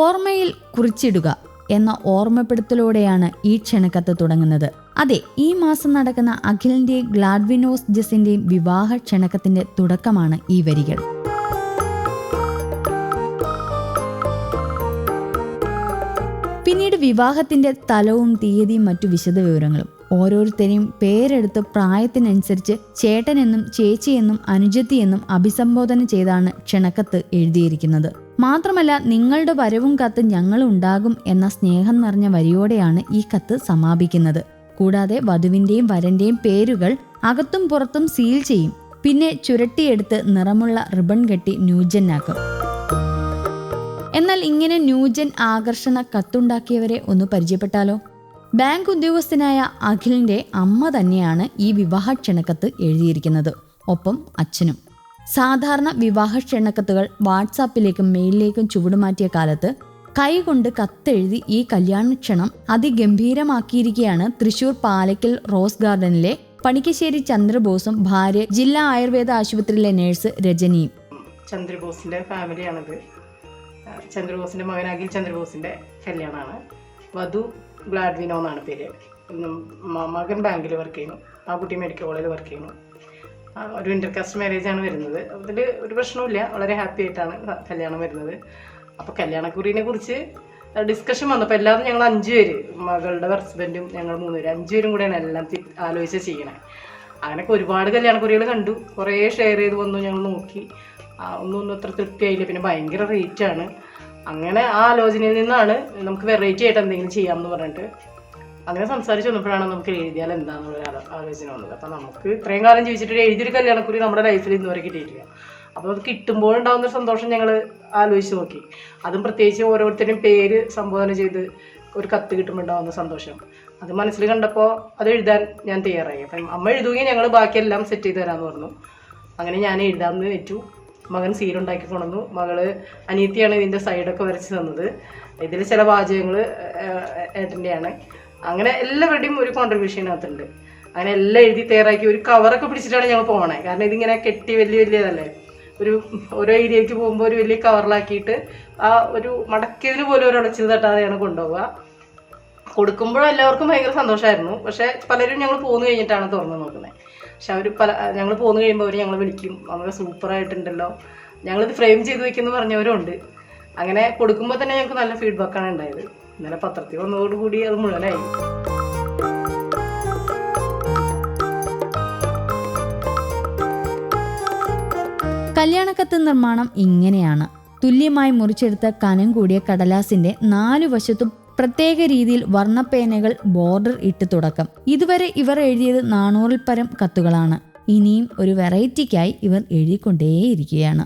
ഓർമ്മയിൽ കുറിച്ചിടുക എന്ന ഓർമ്മപ്പെടുത്തലോടെയാണ് ഈ ക്ഷണക്കത്ത് തുടങ്ങുന്നത്. അതെ ഈ മാസം നടക്കുന്ന അഖിലിന്റെയും ഗ്ലാഡ്വിനോസ് ജസിന്റെയും വിവാഹ ക്ഷണക്കത്തിന്റെ തുടക്കമാണ് ഈ വരികൾ. പിന്നീട് വിവാഹത്തിന്റെ തലവും തീയതിയും മറ്റു വിശദവിവരങ്ങളും ഓരോരുത്തരെയും പേരെടുത്ത് പ്രായത്തിനനുസരിച്ച് ചേട്ടനെന്നും ചേച്ചിയെന്നും അനുജത്തിയെന്നും അഭിസംബോധന ചെയ്താണ് ക്ഷണക്കത്ത് എഴുതിയിരിക്കുന്നത്. മാത്രമല്ല നിങ്ങളുടെ വരവും കത്ത് ഞങ്ങളുണ്ടാകും എന്ന സ്നേഹം നിറഞ്ഞ വരിയോടെയാണ് ഈ കത്ത് സമാപിക്കുന്നത്. കൂടാതെ വധുവിന്റെയും വരന്റെയും പേരുകൾ അകത്തും പുറത്തും സീൽ ചെയ്യും. പിന്നെ ചുരട്ടിയെടുത്ത് നിറമുള്ള റിബൺ കെട്ടി ന്യൂജനാക്കും എന്നാൽ ഇങ്ങനെ ന്യൂജൻ ആകർഷണ കത്തുണ്ടാക്കിയവരെ ഒന്ന് പരിചയപ്പെട്ടാലോ? ബാങ്ക് ഉദ്യോഗസ്ഥനായ അഖിലിന്റെ അമ്മ തന്നെയാണ് ഈ വിവാഹ ക്ഷണക്കത്ത് എഴുതിയിരിക്കുന്നത്. ഒപ്പം അച്ഛനും. സാധാരണ വിവാഹ ക്ഷണക്കത്തുകൾ വാട്സാപ്പിലേക്കും മെയിലിലേക്കും ചുവടുമാറ്റിയ കാലത്ത് കൈകൊണ്ട് കത്തെഴുതി ഈ കല്യാണ ക്ഷണം അതിഗംഭീരമാക്കിയിരിക്കുകയാണ് തൃശൂർ പാലക്കൽ റോസ് ഗാർഡനിലെ പണിക്കശ്ശേരി ചന്ദ്രബോസും ഭാര്യ ജില്ലാ ആയുർവേദ ആശുപത്രിയിലെ നേഴ്സ് രജനിയും. ചന്ദ്രബോസിന്റെ ഫാമിലിയാണിത്. ചന്ദ്രബോസിന്റെ മകൻ അഖിൽ ചന്ദ്രബോസിന്റെ കല്യാണമാണ്. വധു ഗ്ലാഡ്വിനോ എന്നാണ് പേര്. മകൻ ബാങ്കിൽ വർക്ക് ചെയ്യുന്നു. ആ കുട്ടി മെഡിക്കൽ കോളേജിൽ വർക്ക് ചെയ്യുന്നു. ഒരു ഇന്റർകാസ്റ്റ് മാരേജ് ആണ് വരുന്നത്. അതിൽ ഒരു പ്രശ്നവുമില്ല. വളരെ ഹാപ്പി ആയിട്ടാണ് കല്യാണം വരുന്നത്. അപ്പോൾ കല്യാണക്കുറിനെ കുറിച്ച് ഡിസ്കഷൻ വന്നപ്പോൾ എല്ലാവരും ഞങ്ങൾ അഞ്ച് പേര് മകളുടെ ഹസ്ബൻഡും ഞങ്ങൾ മൂന്ന് പേര് അഞ്ച് പേരും കൂടെയാണ് എല്ലാം ആലോചിച്ച് ചെയ്യണേ അങ്ങനെയൊക്കെ ഒരുപാട് കല്യാണക്കുറികൾ കണ്ടു. കുറേ ഷെയർ ചെയ്ത് വന്നു ഞങ്ങൾ നോക്കി. ഒന്നും ഒന്നും അത്ര തൃപ്തിയായില്ല. പിന്നെ ഭയങ്കര റേറ്റ് ആണ്. അങ്ങനെ ആ ആലോചനയിൽ നിന്നാണ് നമുക്ക് വെറൈറ്റി ആയിട്ട് എന്തെങ്കിലും ചെയ്യാമെന്ന് പറഞ്ഞിട്ട് അങ്ങനെ സംസാരിച്ച് വന്നപ്പോഴാണ് നമുക്ക് എഴുതിയാൽ എന്താണെന്നുള്ള ആലോ- ആലോചന വന്നത് അപ്പം നമുക്ക് ഇത്രയും കാലം ജീവിച്ചിട്ട് എഴുതിയൊരു കല്യാണക്കുറി നമ്മുടെ ലൈഫിൽ ഇന്ന് കിട്ടിയിട്ടില്ല. അപ്പോൾ അത് കിട്ടുമ്പോഴുണ്ടാകുന്ന സന്തോഷം ഞങ്ങൾ ആലോചിച്ച് നോക്കി. അതും പ്രത്യേകിച്ച് ഓരോരുത്തരുടെയും പേര് സംബോധന ചെയ്ത് ഒരു കത്ത് കിട്ടുമ്പോൾ ഉണ്ടാകുന്ന സന്തോഷം. അത് മനസ്സിൽ കണ്ടപ്പോൾ അത് എഴുതാൻ ഞാൻ തയ്യാറായി. അപ്പം അമ്മ എഴുതുകയും ഞങ്ങൾ ബാക്കിയെല്ലാം സെറ്റ് ചെയ്ത് തരാമെന്ന് പറഞ്ഞു. അങ്ങനെ ഞാൻ എഴുതാമെന്ന് വെച്ചു. മകൻ സീലുണ്ടാക്കി കൊണ്ടുവന്നു. മകൾ അനീത്തിയാണ് ഇതിന്റെ സൈഡൊക്കെ വരച്ച് തന്നത്. ഇതിൽ ചില വാചകങ്ങൾ ഏട്ടന്റെയാണ് അങ്ങനെ എല്ലാവരുടെയും ഒരു കോൺട്രിബ്യൂഷൻ ഇതിനകത്തുണ്ട്. അങ്ങനെ എല്ലാം എഴുതി തയ്യാറാക്കി ഒരു കവറൊക്കെ പിടിച്ചിട്ടാണ് ഞങ്ങൾ പോകണേ കാരണം ഇതിങ്ങനെ കെട്ടി വലിയ വലിയതല്ലേ. ഒരു ഓരോ ഏരിയയ്ക്ക് പോകുമ്പോൾ ഒരു വലിയ കവറിലാക്കിയിട്ട് ആ ഒരു മടക്കിയതിന് പോലും ഒരു അടച്ചത് തട്ടാതെയാണ് കൊണ്ടുപോവുക. കൊടുക്കുമ്പോഴും എല്ലാവർക്കും ഭയങ്കര സന്തോഷമായിരുന്നു പക്ഷേ പലരും ഞങ്ങൾ പോന്നു കഴിഞ്ഞിട്ടാണ് തുറന്നു നോക്കുന്നത്. പക്ഷെ അവർ പല ഞങ്ങൾ പോന്നു കഴിയുമ്പോൾ അവർ ഞങ്ങൾ വിളിക്കും. നമ്മൾ സൂപ്പറായിട്ടുണ്ടല്ലോ. ഞങ്ങളിത് ഫ്രെയിം ചെയ്ത് വെക്കുന്നു പറഞ്ഞവരും ഉണ്ട് അങ്ങനെ കൊടുക്കുമ്പോൾ തന്നെ ഞങ്ങൾക്ക് നല്ല ഫീഡ്ബാക്കാണ് ഉണ്ടായത്. ഇന്നലെ പത്രത്തിൽ വന്നതോടുകൂടി അത് മുഴുവനായി. കല്യാണക്കത്ത് നിർമ്മാണം ഇങ്ങനെയാണ്. തുല്യമായി മുറിച്ചെടുത്ത കനം കൂടിയ കടലാസിന്റെ നാലു വശത്തും പ്രത്യേക രീതിയിൽ വർണപ്പേനകൾ ബോർഡർ ഇട്ട് തുടക്കം. ഇതുവരെ ഇവർ എഴുതിയത് നാനൂറിൽ പരം കത്തുകളാണ്. ഇനിയും ഒരു വെറൈറ്റിക്കായി ഇവർ എഴുതിക്കൊണ്ടേയിരിക്കുകയാണ്.